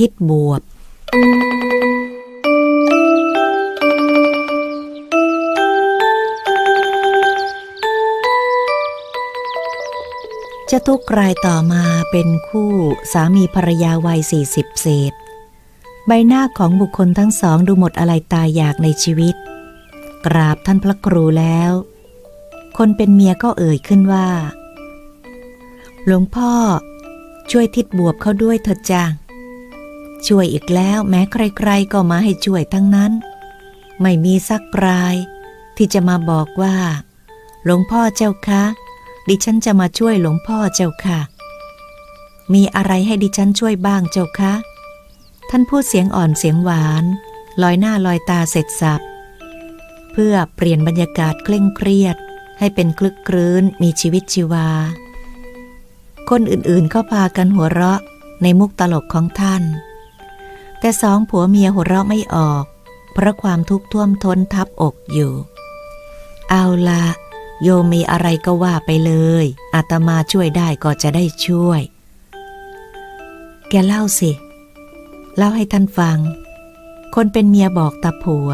ทิดบวบจ้าทุกรายต่อมาเป็นคู่สามีภรรยาวัยสี่สิบเศษ ใบหน้าของบุคคลทั้งสองดูหมดอะไรตายอยากในชีวิต กราบท่านพระครูแล้ว คนเป็นเมียก็เอ่ยขึ้นว่า หลวงพ่อช่วยทิดบวบเขาด้วยเถอะจ้า ช่วยอีกแล้วแม้ใครๆก็มาให้ช่วยทั้งนั้น ไม่มีสักราย ที่จะมาบอกว่า หลวงพ่อเจ้าคะ ดิฉันจะมาช่วยหลวงพ่อเจ้าค่ะ มีอะไรให้ดิฉันช่วยบ้างเจ้าคะ ท่านพูดเสียงอ่อนเสียงหวาน ลอยหน้าลอยตาเสร็จสับเพื่อเปลี่ยนบรรยากาศเคร่งเครียด ให้เป็นคลึกครื้นมีชีวิตชีวา คนอื่นๆก็พากันหัวเราะในมุกตลกของท่าน แต่สองผัวเมียหัวเราะไม่ออก เพราะความทุกข์ท่วมท้นทับอกอยู่ เอาละโยมมีอะไรก็ว่าไปเลยอาตมาช่วยได้ก็จะได้ช่วย แกเล่าสิ เล่าให้ท่านฟัง คนเป็นเมียบอกตาผัว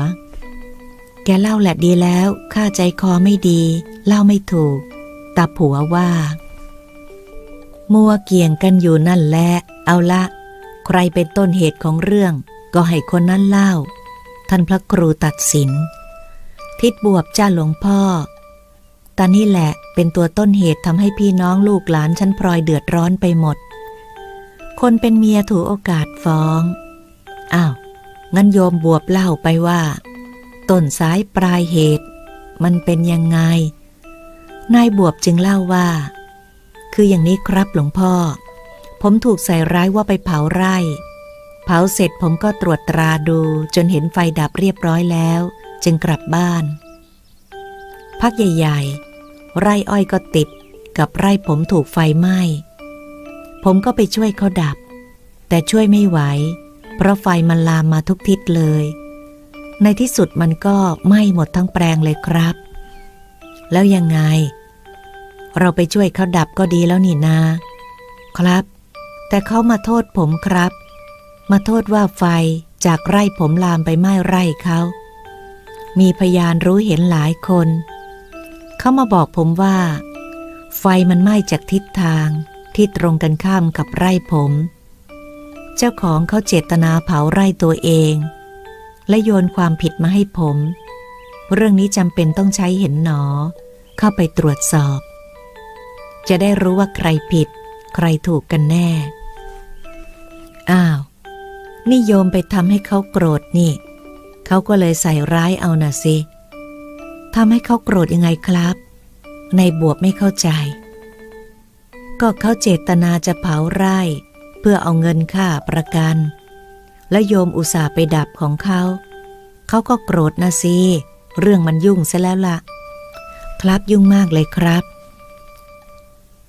แกเล่าแหละดีแล้วข้าใจคอไม่ดี เล่าไม่ถูกตาผัวว่า มัวเกี่ยงกันอยู่นั่นแหละ เอาละ ใครเป็นต้นเหตุของเรื่องก็ให้คนนั้นเล่า ท่านพระครูตัดสิน ทิดบวบจ้าหลวงพ่อตานี่แหละเป็นตัวต้นเหตุทำให้พี่น้องลูกหลานฉันพลอยเดือดร้อนไปหมด คนเป็นเมียถูกโอกาสฟ้อง อ้าว งั้นโยมบวบเล่าไปว่า ต้นสายปลายเหตุ มันเป็นยังไง นายบวบจึงเล่าว่า คืออย่างนี้ครับหลวงพ่อ ผมถูกใส่ร้ายว่าไปเผาไร่ เผาเสร็จผมก็ตรวจตราดูจนเห็นไฟดับเรียบร้อยแล้ว จึงกลับบ้าน พักใหญ่ ๆ ไร่อ้อยก็ติดกับไร่ผมถูกไฟไหม้ ผมก็ไปช่วยเขาดับ แต่ช่วยไม่ไหว เพราะไฟมันลามมาทุกทิศเลย ในที่สุดมันก็ไหม้หมดทั้งแปลงเลยครับ แล้วยังไง เราไปช่วยเขาดับก็ดีแล้วนี่นา ครับ แต่เขามาโทษผมครับ มาโทษว่าไฟจากไร่ผมลามไปไหม้ไร่เขา มีพยานรู้เห็นหลายคน เขามาบอกผมว่า ไฟมันไหม้จากทิศทางที่ตรงกันข้ามกับไร่ผม เจ้าของเขาเจตนาเผาไร่ตัวเอง และโยนความผิดมาให้ผม เรื่องนี้จำเป็นต้องใช้เห็นหนอ เข้าไปตรวจสอบ จะได้รู้ว่าใครผิด ใครถูกกันแน่ อ้าว นี่โยมไปทำให้เขาโกรธนี่ เขาก็เลยใส่ร้ายเอาน่ะสิทำให้เขาโกรธยังไงครับ ในบวบไม่เข้าใจ ก็เขาเจตนาจะเผาไร่ เพื่อเอาเงินค่าประกัน และโยมอุตส่าห์ไปดับของเขา เขาก็โกรธนะสิ เรื่องมันยุ่งซะแล้วละ่ะ ครับยุ่งมากเลยครับ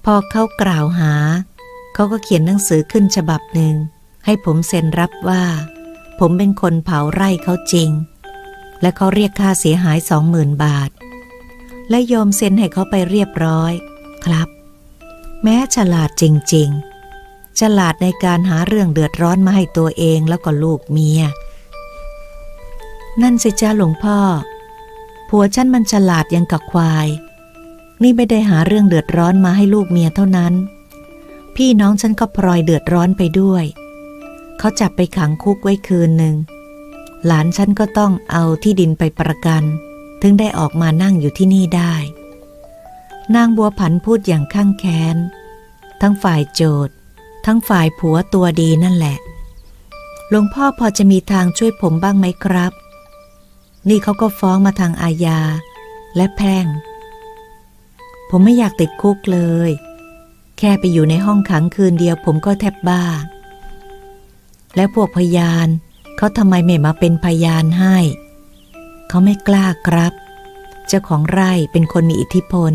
พอเขากล่าวหา เขาก็เขียนหนังสือขึ้นฉบับหนึ่ง ให้ผมเซ็นรับว่า ผมเป็นคนเผาไร่เขาจริง และเขาเรียกค่าเสียหายสองหมื่นบาท และโยมเซ็นให้เขาไปเรียบร้อย ครับ แม้ฉลาดจริง ๆ ฉลาดในการหาเรื่องเดือดร้อนมาให้ตัวเองแล้วก็ลูกเมีย นั่นสิจ้าหลวงพ่อ ผัวฉันมันฉลาดยังกับควาย นี่ไม่ได้หาเรื่องเดือดร้อนมาให้ลูกเมียเท่านั้น พี่น้องฉันก็พลอยเดือดร้อนไปด้วย เขาจับไปขังคุกไว้คืนหนึ่ง หลานฉันก็ต้องเอาที่ดินไปประกัน ถึงได้ออกมานั่งอยู่ที่นี่ได้ นางบัวผันพูดอย่างข้างแค้น ทั้งฝ่ายโจทย์ ทั้งฝ่ายผัวตัวดีนั่นแหละ หลวงพ่อพอจะมีทางช่วยผมบ้างไหมครับ นี่เขาก็ฟ้องมาทางอาญาและแพ่ง ผมไม่อยากติดคุกเลย แค่ไปอยู่ในห้องขังคืนเดียวผมก็แทบบ้า และพวกพยานเขาทำไมไม่มาเป็นพยานให้ เขาไม่กล้าครับ เจ้าของไร่เป็นคนมีอิทธิพล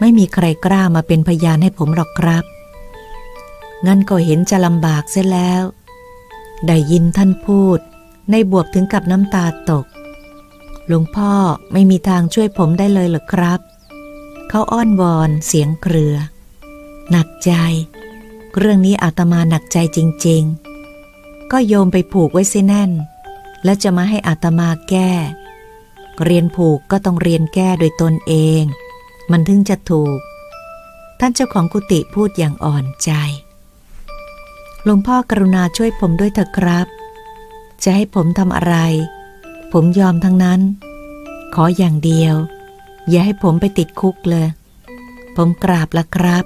ไม่มีใครกล้ามาเป็นพยานให้ผมหรอกครับ งั้นก็เห็นจะลำบากเสียแล้ว ได้ยินท่านพูด ในบวบถึงกับน้ำตาตก หลวงพ่อไม่มีทางช่วยผมได้เลยหรอครับ เขาอ้อนวอนเสียงเครือ หนักใจ เรื่องนี้อาตมาหนักใจจริง ๆ ก็โยมไปผูกไว้เสียแน่น แล้วจะมาให้อาตมาแก้ เรียนผูกก็ต้องเรียนแก้โดยตนเอง มันถึงจะถูก ท่านเจ้าของกุฏิพูดอย่างอ่อนใจหลวงพ่อกรุณาช่วยผมด้วยเถอะครับ จะให้ผมทำอะไร ผมยอมทั้งนั้น ขออย่างเดียว อย่าให้ผมไปติดคุกเลย ผมกราบละครับ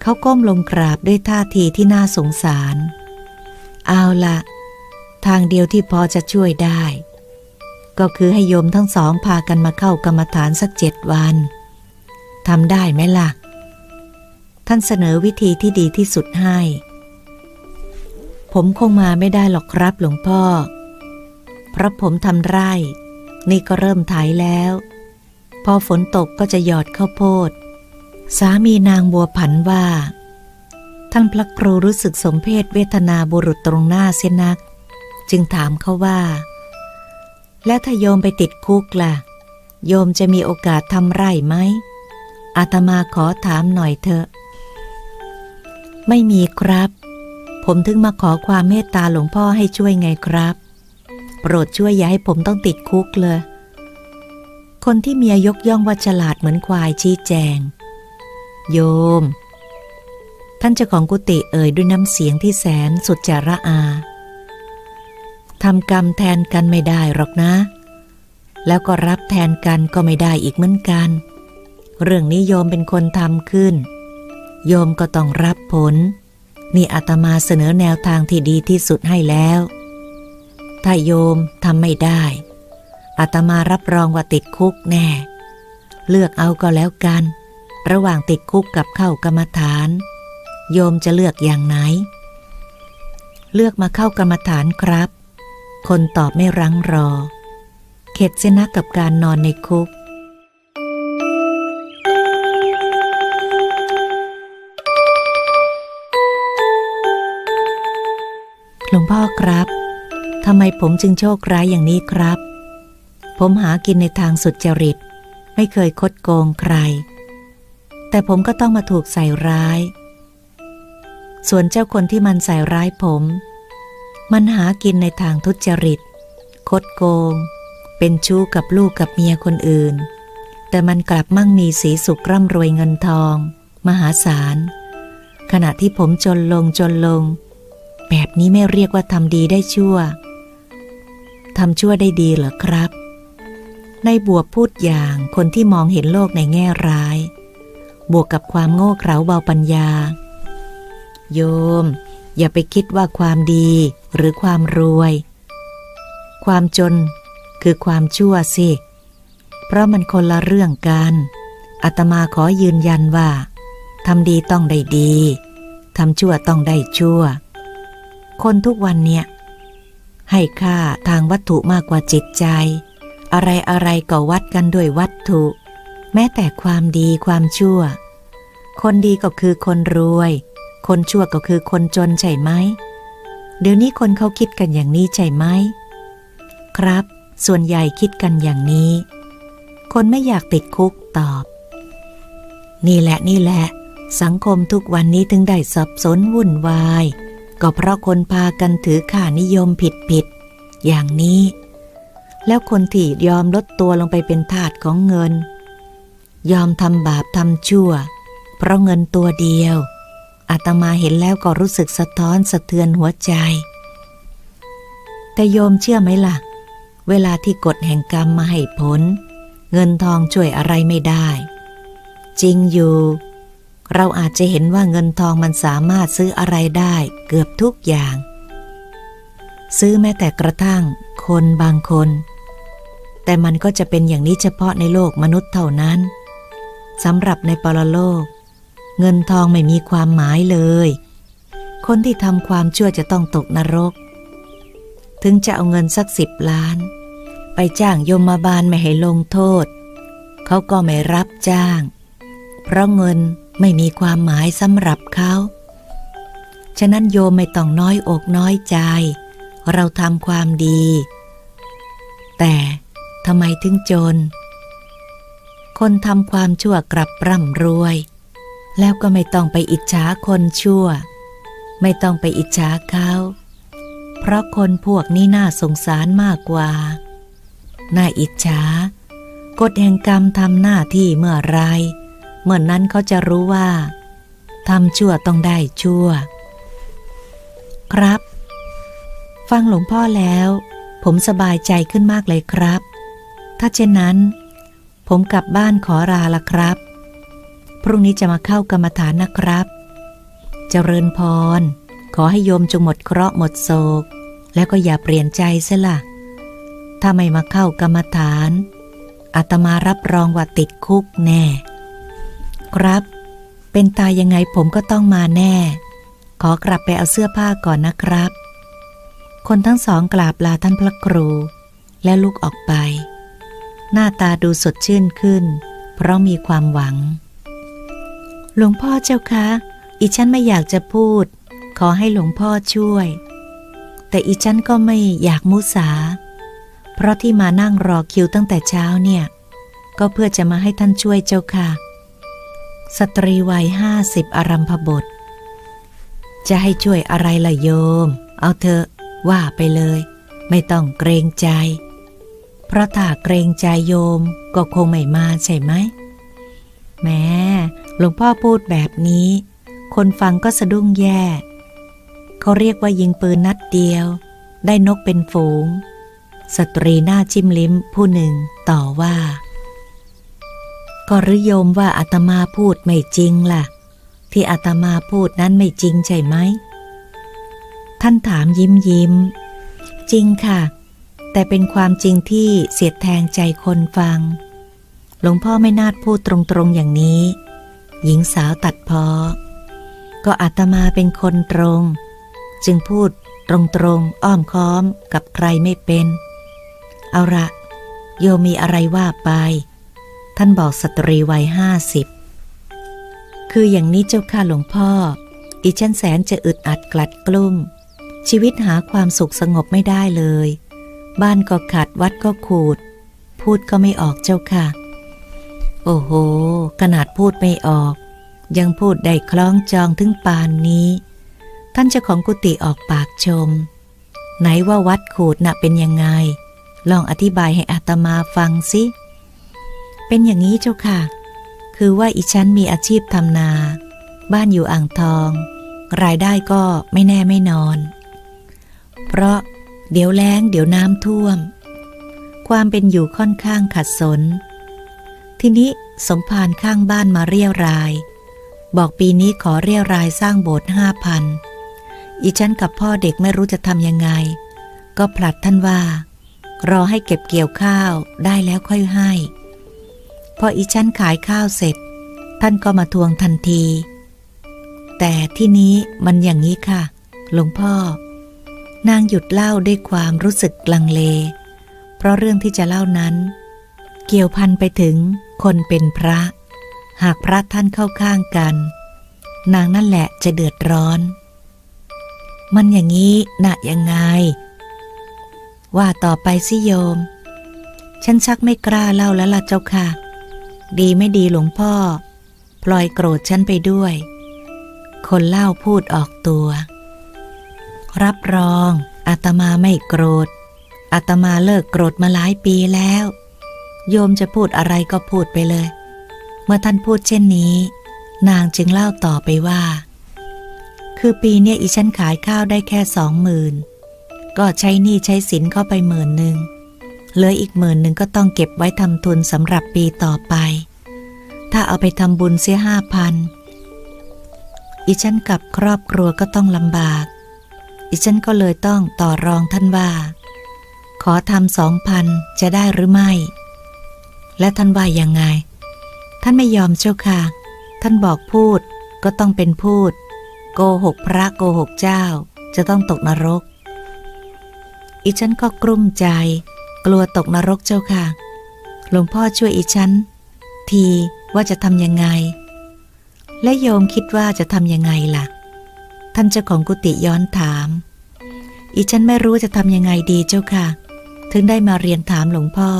เขาก้มลงกราบด้วยท่าทีที่น่าสงสาร เอาละทางเดียวที่พอจะช่วยได้ ก็คือให้โยมทั้งสองพากันมาเข้ากรรมฐานสักเจ็ดวันทำได้ไหมล่ะ ท่านเสนอวิธีที่ดีที่สุดให้ ผมคงมาไม่ได้หรอกครับหลวงพ่อ เพราะผมทำไร่ นี่ก็เริ่มไถแล้ว พอฝนตกก็จะหยอดข้าวโพด สามีนางบัวผันว่า ท่านพระครูรู้สึกสมเพศเวทนาบุรุษตรงหน้าเส้นนัก จึงถามเขาว่า แล้วถ้าโยมไปติดคุกล่ะ โยมจะมีโอกาสทำไร่ไหมอาตมาขอถามหน่อยเถอะ ไม่มีครับ ผมถึงมาขอความเมตตาหลวงพ่อให้ช่วยไงครับ โปรดช่วยอย่าให้ผมต้องติดคุกเลย คนที่เมียยกย่องว่าฉลาดเหมือนควายชี้แจง โยม ท่านเจ้าของกุฏิเอ่ยด้วยน้ำเสียงที่แสนสุดจะระอาทำกรรมแทนกันไม่ได้หรอกนะ แล้วก็รับแทนกันก็ไม่ได้อีกเหมือนกัน เรื่องนี้โยมเป็นคนทำขึ้น โยมก็ต้องรับผล นี่อาตมาเสนอแนวทางที่ดีที่สุดให้แล้ว ถ้าโยมทำไม่ได้ อาตมารับรองว่าติดคุกแน่ เลือกเอาก็แล้วกัน ระหว่างติดคุกกับเข้ากรรมฐาน โยมจะเลือกอย่างไหน เลือกมาเข้ากรรมฐานครับ คนตอบไม่รั้งรอ เข็ดเสนะกับการนอนในคุกหลวงพ่อครับ ทำไมผมจึงโชคร้ายอย่างนี้ครับ ผมหากินในทางสุดจริต ไม่เคยคดโกงใคร แต่ผมก็ต้องมาถูกใส่ร้าย ส่วนเจ้าคนที่มันใส่ร้ายผม มันหากินในทางทุจริต คดโกง เป็นชู้กับลูกกับเมียคนอื่น แต่มันกลับมั่งมีสีสุขร่ำรวยเงินทอง มหาศาล ขณะที่ผมจนลงจนลง แบบนี้ไม่เรียกว่าทำดีได้ชั่วทำชั่วได้ดีเหรอครับ ในบวบพูดอย่างคนที่มองเห็นโลกในแง่ร้าย บวกกับความโง่เขลาเบาปัญญา โยม อย่าไปคิดว่าความดีหรือความรวย ความจนคือความชั่วสิ เพราะมันคนละเรื่องกันอาตมาขอยืนยันว่าทำดีต้องได้ดีทำชั่วต้องได้ชั่ว คนทุกวันเนี่ยให้ค่าทางวัตถุมากกว่าจิตใจ อะไรอะไรก็วัดกันด้วยวัตถุ แม้แต่ความดีความชั่ว คนดีก็คือคนรวย คนชั่วก็คือคนจนใช่ไหม เดี๋ยวนี้คนเขาคิดกันอย่างนี้ใช่ไหม ครับ ส่วนใหญ่คิดกันอย่างนี้ คนไม่อยากติดคุกตอบ นี่แหละนี่แหละ สังคมทุกวันนี้ถึงได้สับสนวุ่นวาย ก็เพราะคนพากันถือค่านิยมผิดผิดๆอย่างนี้ แล้วคนที่ยอมลดตัวลงไปเป็นทาสของเงิน ยอมทำบาปทำชั่ว เพราะเงินตัวเดียวอาตมาเห็นแล้วก็รู้สึกสะท้อนสะเทือนหัวใจ แต่โยมเชื่อไหมล่ะ เวลาที่กฎแห่งกรรมมาให้ผล เงินทองช่วยอะไรไม่ได้ จริงอยู่ เราอาจจะเห็นว่าเงินทองมันสามารถซื้ออะไรได้เกือบทุกอย่าง ซื้อแม้แต่กระทั่งคนบางคน แต่มันก็จะเป็นอย่างนี้เฉพาะในโลกมนุษย์เท่านั้นสำหรับในปรโลก เงินทองไม่มีความหมายเลย คนที่ทำความชั่วจะต้องตกนรก ถึงจะเอาเงินสักสิบล้าน ไปจ้างยมบาลไม่ให้ลงโทษ เขาก็ไม่รับจ้าง เพราะเงินไม่มีความหมายสำหรับเขาฉะนั้นโยมไม่ต้องน้อยอกน้อยใจ เราทำความดี แต่ ทำไมถึงจน คนทำความชั่วกลับร่ำรวย แล้วก็ไม่ต้องไปอิจฉาคนชั่ว ไม่ต้องไปอิจฉาเขา เพราะคนพวกนี้น่าสงสารมากกว่า น่าอิจฉากฎแห่งกรรมทำหน้าที่เมื่อไร เมื่อนนั้นเขาจะรู้ว่าทำชั่วต้องได้ชั่ว ครับ ฟังหลวงพ่อแล้ว ผมสบายใจขึ้นมากเลยครับ ถ้าเช่นนั้น ผมกลับบ้านขอลาละครับ พรุ่งนี้จะมาเข้ากรรมฐานนะครับ เจริญพร ขอให้โยมจงหมดเคราะห์หมดโศก แล้วก็อย่าเปลี่ยนใจเสียละถ้าไม่มาเข้ากรรมฐานอาตมารับรองว่าติดคุกแน่ ครับ เป็นตายยังไงผมก็ต้องมาแน่ ขอกลับไปเอาเสื้อผ้าก่อนนะครับ คนทั้งสองกราบลาท่านพระครู และลุกออกไป หน้าตาดูสดชื่นขึ้น เพราะมีความหวัง หลวงพ่อเจ้าคะ อีฉันไม่อยากจะพูด ขอให้หลวงพ่อช่วย แต่อีฉันก็ไม่อยากมุสา เพราะที่มานั่งรอคิวตั้งแต่เช้าเนี่ย ก็เพื่อจะมาให้ท่านช่วยเจ้าค่ะ สตรีวัยห้าสิบอารัมพบท จะให้ช่วยอะไรล่ะโยม เอาเถอะว่าไปเลย ไม่ต้องเกรงใจ เพราะถ้าเกรงใจโยมก็คงไม่มาใช่ไหมแหม้หลวงพ่อพูดแบบนี้ คนฟังก็สะดุ้งแย่ เขาเรียกว่ายิงปืนนัดเดียว ได้นกเป็นฝูง สตรีหน้าจิ้มลิ้มผู้หนึ่งต่อว่า ก็หรือโยมว่าอาตมาพูดไม่จริงล่ะ ที่อาตมาพูดนั้นไม่จริงใช่ไหม ท่านถามยิ้มยิ้ม จริงค่ะ แต่เป็นความจริงที่เสียดแทงใจคนฟัง หลวงพ่อไม่นาดพูดตรงๆอย่างนี้ หญิงสาวตัดพอ ก็อาตมาเป็นคนตรง จึงพูดตรงๆอ้อมค้อมกับใครไม่เป็น เอาละโยมมีอะไรว่าไป ท่านบอกสตรีวัยห้าสิบ คืออย่างนี้เจ้าค่ะหลวงพ่อ อีฉันแสนจะอึดอัดกลัดกลุ้ม ชีวิตหาความสุขสงบไม่ได้เลย บ้านก็ขัดวัดก็ขูด พูดก็ไม่ออกเจ้าค่ะ โอ้โห ขนาดพูดไม่ออก ยังพูดได้คล้องจองถึงปานนี้ ท่านเจ้าของกุฏิออกปากชม ไหนว่าวัดขูดน่ะเป็นยังไง ลองอธิบายให้อาตมาฟังสิ เป็นอย่างนี้เจ้าค่ะ คือว่าอีฉันมีอาชีพทำนา บ้านอยู่อ่างทอง รายได้ก็ไม่แน่ไม่นอน เพราะ เดี๋ยวแล้ง เดี๋ยวน้ำท่วม ความเป็นอยู่ค่อนข้างขัดสน ทีนี้สมภารข้างบ้านมาเรียราย บอกปีนี้ขอเรียรายสร้างโบสถ์ห้าพันอีฉันกับพ่อเด็กไม่รู้จะทำยังไง ก็ผลัดท่านว่า รอให้เก็บเกี่ยวข้าวได้แล้วค่อยให้ พออีฉันขายข้าวเสร็จ ท่านก็มาทวงทันที แต่ที่นี้มันอย่างนี้ค่ะ หลวงพ่อ นางหยุดเล่าด้วยความรู้สึกลังเล เพราะเรื่องที่จะเล่านั้น เกี่ยวพันไปถึงคนเป็นพระ หากพระท่านเข้าข้างกัน นางนั่นแหละจะเดือดร้อน มันอย่างนี้นะยังไง ว่าต่อไปสิโยม ฉันชักไม่กล้าเล่าแล้วล่ะเจ้าค่ะ ดีไม่ดีหลวงพ่อ พลอยโกรธฉันไปด้วย คนเล่าพูดออกตัว รับรองอาตมาไม่โกรธอาตมาเลิกโกรธมาหลายปีแล้ว โยมจะพูดอะไรก็พูดไปเลย เมื่อท่านพูดเช่นนี้ นางจึงเล่าต่อไปว่า คือปีเนี้ยอีฉันขายข้าวได้แค่สองหมื่นก็ใช้หนี้ใช้สินเข้าไปหมื่นหนึ่งเหลืออีกหมื่นหนึ่งก็ต้องเก็บไว้ทำทุนสำหรับปีต่อไป ถ้าเอาไปทำบุญเสียห้าพันอีฉันกับครอบครัวก็ต้องลำบาก อีฉันก็เลยต้องต่อรองท่านว่า ขอทำสองพันจะได้หรือไม่ และท่านว่ายังไง ท่านไม่ยอมเจ้าค่ะ ท่านบอกพูดก็ต้องเป็นพูด โกหกพระโกหกเจ้าจะต้องตกนรก อีฉันก็กลุ้มใจ กลัวตกนรกเจ้าค่ะ หลวงพ่อช่วยอีฉัน ทีว่าจะทำยังไง และโยมคิดว่าจะทำยังไงล่ะ ท่านเจ้าของกุฏิย้อนถาม อีฉันไม่รู้จะทำยังไงดีเจ้าค่ะ ถึงได้มาเรียนถามหลวงพ่อ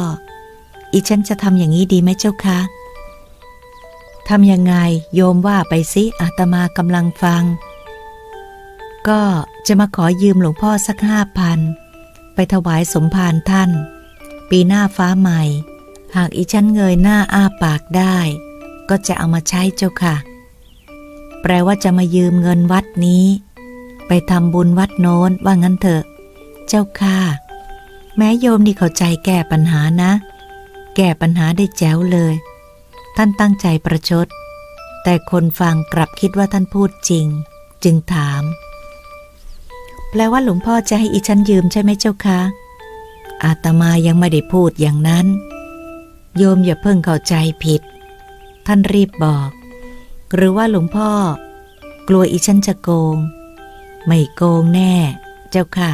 อีฉันจะทำอย่างนี้ดีไหมเจ้าคะทำยังไงโยมว่าไปสิอาตมากำลังฟัง ก็จะมาขอยืมหลวงพ่อสักห้าพันไปถวายสมภารท่าน ปีหน้าฟ้าใหม่ หากอีฉันเงยหน้าอ้าปากได้ ก็จะเอามาใช้เจ้าค่ะ แปลว่าจะมายืมเงินวัดนี้ ไปทำบุญวัดโน้นว่างั้นเถอะ เจ้าค่ะ แม้โยมนี่เข้าใจแก้ปัญหานะ แก้ปัญหาได้แจ๋วเลย ท่านตั้งใจประชด แต่คนฟังกลับคิดว่าท่านพูดจริง จึงถาม แปลว่าหลวงพ่อจะให้อีฉันยืมใช่ไหมเจ้าคะอาตมายังไม่ได้พูดอย่างนั้น โยมอย่าเพิ่งเข้าใจผิด ท่านรีบบอก หรือว่าหลวงพ่อ กลัวอีฉันจะโกง ไม่โกงแน่ เจ้าค่ะ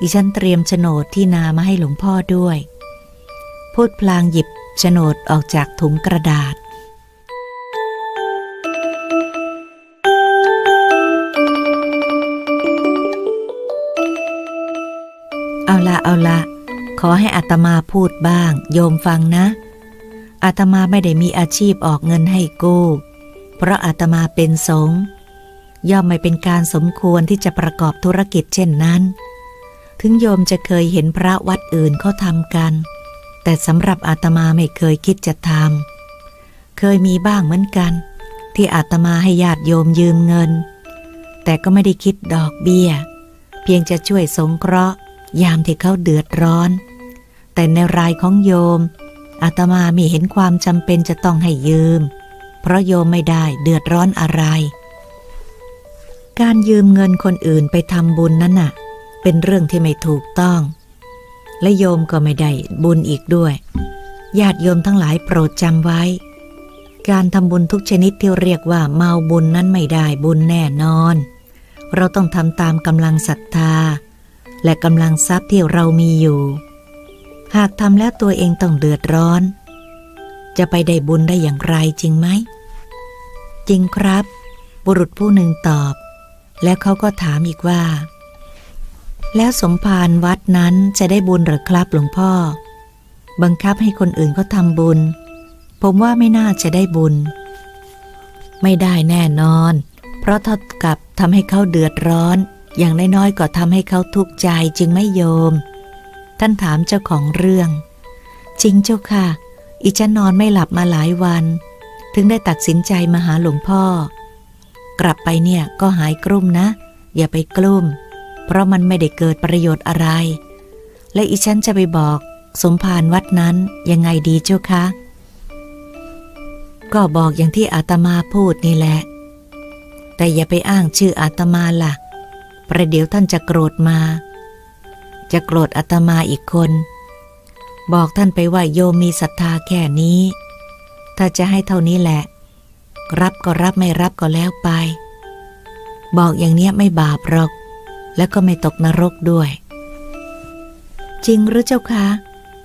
อีฉันเตรียมโฉนดที่นามาให้หลวงพ่อด้วย พูดพลางหยิบโฉนดออกจากถุงกระดาษเอาละเอาละ ขอให้อัตมาพูดบ้าง โยมฟังนะอาตมาไม่ได้มีอาชีพออกเงินให้กู้ เพราะอาตมาเป็นสงฆ์ย่อมไม่เป็นการสมควรที่จะประกอบธุรกิจเช่นนั้น ถึงโยมจะเคยเห็นพระวัดอื่นเขาทำกัน แต่สำหรับอาตมาไม่เคยคิดจะทำ เคยมีบ้างเหมือนกัน ที่อาตมาให้ญาติโยมยืมเงิน แต่ก็ไม่ได้คิดดอกเบี้ย เพียงจะช่วยสงเคราะห์ ยามที่เขาเดือดร้อน แต่ในรายของโยมอาตมาไมีเห็นความจำเป็นจะต้องให้ยืม เพราะโยมไม่ได้เดือดร้อนอะไร การยืมเงินคนอื่นไปทำบุญนั้นน่ะ เป็นเรื่องที่ไม่ถูกต้อง และโยมก็ไม่ได้บุญอีกด้วย ญาติโยมทั้งหลายโปรดจำไว้ การทำบุญทุกชนิดที่เรียกว่าเมาบุญนั้นไม่ได้บุญแน่นอน เราต้องทำตามกำลังศรัทธา และกำลังทรัพย์ที่เรามีอยู่ หากทำแล้วตัวเองต้องเดือดร้อน จะไปได้บุญได้อย่างไรจริงไหม จริงครับ บุรุษผู้หนึ่งตอบ แล้วเขาก็ถามอีกว่า แล้วสมภารวัดนั้นจะได้บุญหรือครับหลวงพ่อ บังคับให้คนอื่นเขาทำบุญ ผมว่าไม่น่าจะได้บุญ ไม่ได้แน่นอน เพราะเท่ากับทำให้เขาเดือดร้อน อย่างน้อยๆก็ทำให้เขาทุกข์ใจจึงไม่โยม ท่านถามเจ้าของเรื่อง จริงเจ้าค่ะ อีฉันนอนไม่หลับมาหลายวัน ถึงได้ตัดสินใจมาหาหลวงพ่อ กลับไปเนี่ยก็หายกลุ้มนะ อย่าไปกลุ้ม เพราะมันไม่ได้เกิดประโยชน์อะไร และอีฉันจะไปบอก สมภารวัดนั้นยังไงดีเจ้าคะ ก็บอกอย่างที่อาตมาพูดนี่แหละ แต่อย่าไปอ้างชื่ออาตมาล่ะ ประเดี๋ยวท่านจะโกรธมา จะโกรธอาตมาอีกคน บอกท่านไปว่าโยมมีศรัทธาแค่นี้ ถ้าจะให้เท่านี้แหละ รับก็รับไม่รับก็แล้วไป บอกอย่างเนี้ยไม่บาปหรอก แล้วก็ไม่ตกนรกด้วย จริงหรือเจ้าคะ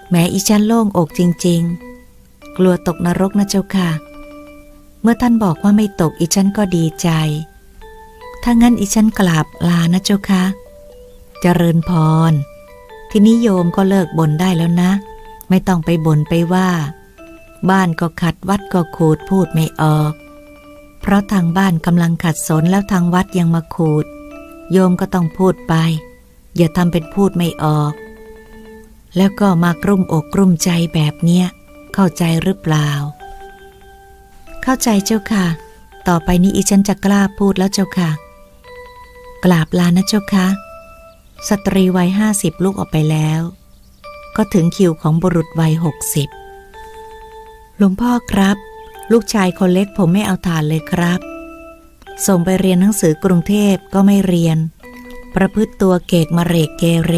แม้อีฉันโล่งอกจริง ๆ กลัวตกนรกนะเจ้าค่ะ เมื่อท่านบอกว่าไม่ตกอีฉันก็ดีใจ ถ้างั้นอีฉันกราบลานะเจ้าค่ะ เจริญพร ทีนี้โยมก็เลิกบ่นได้แล้วนะ ไม่ต้องไปบ่นไปว่า บ้านก็ขัดวัดก็ขูดพูดไม่ออก เพราะทางบ้านกำลังขัดสนแล้วทางวัดยังมาขูด โยมก็ต้องพูดไป อย่าทำเป็นพูดไม่ออก แล้วก็มากรุ่มอกกรุ่มใจแบบเนี้ย เข้าใจหรือเปล่า เข้าใจเจ้าค่ะ ต่อไปนี้อีฉันจะกล้าพูดแล้วเจ้าค่ะ กราบลานะเจ้าค่ะสตรีวัยห้าสิบลุกออกไปแล้ว ก็ถึงคิวของบุรุษวัยหกสิบหลวงพ่อครับ ลูกชายคนเล็กผมไม่เอาทานเลยครับ ส่งไปเรียนหนังสือกรุงเทพก็ไม่เรียน ประพฤติตัวเกกมาเรกเกเร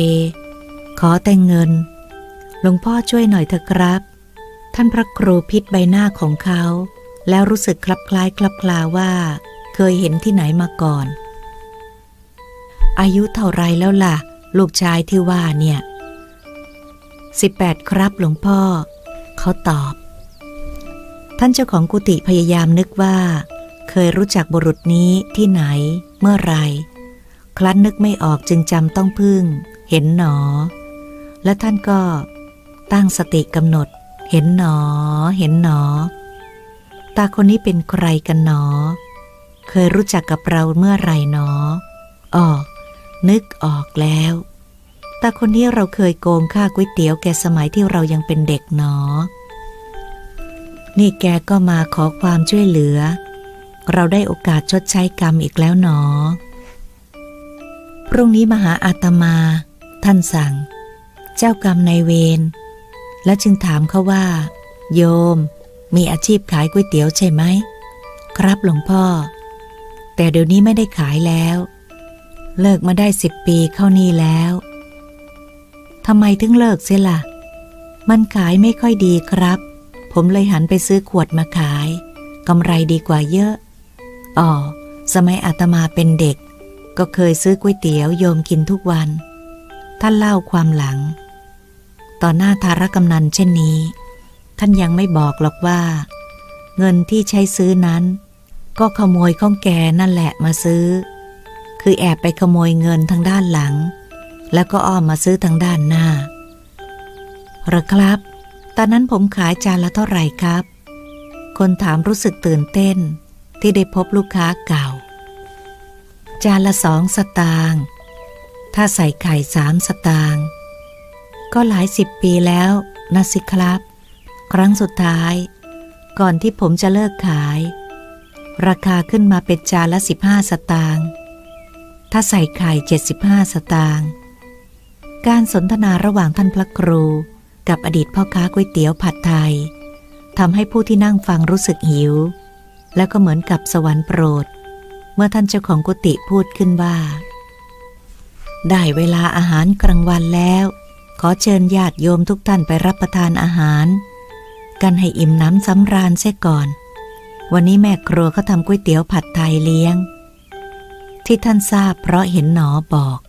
ขอแต่เงิน หลวงพ่อช่วยหน่อยเถอะครับ ท่านพระครูพิษใบหน้าของเขา แล้วรู้สึกคลับคล้ายคลับคลาว่า เคยเห็นที่ไหนมาก่อน อายุเท่าไรแล้วล่ะ ลูกชายที่ว่าเนี่ย สิบแปดครับหลวงพ่อ เขาตอบ ท่านเจ้าของกุฏิพยายามนึกว่า เคยรู้จักบุรุษนี้ที่ไหน เมื่อไร คลั้นนึกไม่ออกจึงจำต้องพึ่ง เห็นหนอ และท่านก็ตั้งสติกำหนด เห็นหนอ เห็นหนอ ตาคนนี้เป็นใครกันหนอ เคยรู้จักกับเราเมื่อไรหนออ๋อนึกออกแล้ว ต่คนนี้เราเคยโกงค่าก๋วยเตี๋ยวแกสมัยที่เรายังเป็นเด็กหนอ นี่แกก็มาขอความช่วยเหลือ เราได้โอกาสชดใช้กรรมอีกแล้วหนอ พรุ่งนี้มาหาอาตมา ท่านสั่ง เจ้ากรรมนายเวร แล้วจึงถามเขาว่า โยม มีอาชีพขายก๋วยเตี๋ยวใช่ไหม ครับหลวงพ่อ แต่เดี๋ยวนี้ไม่ได้ขายแล้ว เลิกมาได้สิบปีเข้านี่แล้ว ทำไมถึงเลิกเสียล่ะ มันขายไม่ค่อยดีครับ ผมเลยหันไปซื้อขวดมาขายกำไรดีกว่าเยอะ อ๋อ สมัยอาตมาเป็นเด็ก ก็เคยซื้อก๋วยเตี๋ยวโยมกินทุกวัน ท่านเล่าความหลัง ต่อหน้าธารกำนันเช่นนี้ ท่านยังไม่บอกหรอกว่า เงินที่ใช้ซื้อนั้น ก็ขโมยข้องแกนั่นแหละมาซื้อ คือแอบไปขโมยเงินทางด้านหลัง แล้วก็อ้อมมาซื้อทางด้านหน้าหรอครับ ตอนนั้นผมขายจานละเท่าไหร่ครับ คนถามรู้สึกตื่นเต้นที่ได้พบลูกค้าเก่า จานละสองสตางค์ ถ้าใส่ไข่สามสตางค์ ก็หลายสิบปีแล้วนะสิครับ ครั้งสุดท้าย ก่อนที่ผมจะเลิกขาย ราคาขึ้นมาเป็นจานละสิบห้าสตางค์ ถ้าใส่ไข่เจ็ดสิบห้าสตางค์ การสนทนาระหว่างท่านพระครู กับอดีตพ่อค้าก๋วยเตี๋ยวผัดไทยทำให้ผู้ที่นั่งฟังรู้สึกหิว แล้วก็เหมือนกับสวรรค์โปรด เมื่อท่านเจ้าของกุฏิพูดขึ้นว่า ได้เวลาอาหารกลางวันแล้ว ขอเชิญญาติโยมทุกท่านไปรับประทานอาหาร กันให้อิ่มน้ำสำราญเสียก่อน วันนี้แม่ครัวเขาทำก๋วยเตี๋ยวผัดไทยเลี้ยง ที่ท่านทราบเพราะเห็นหนอบอก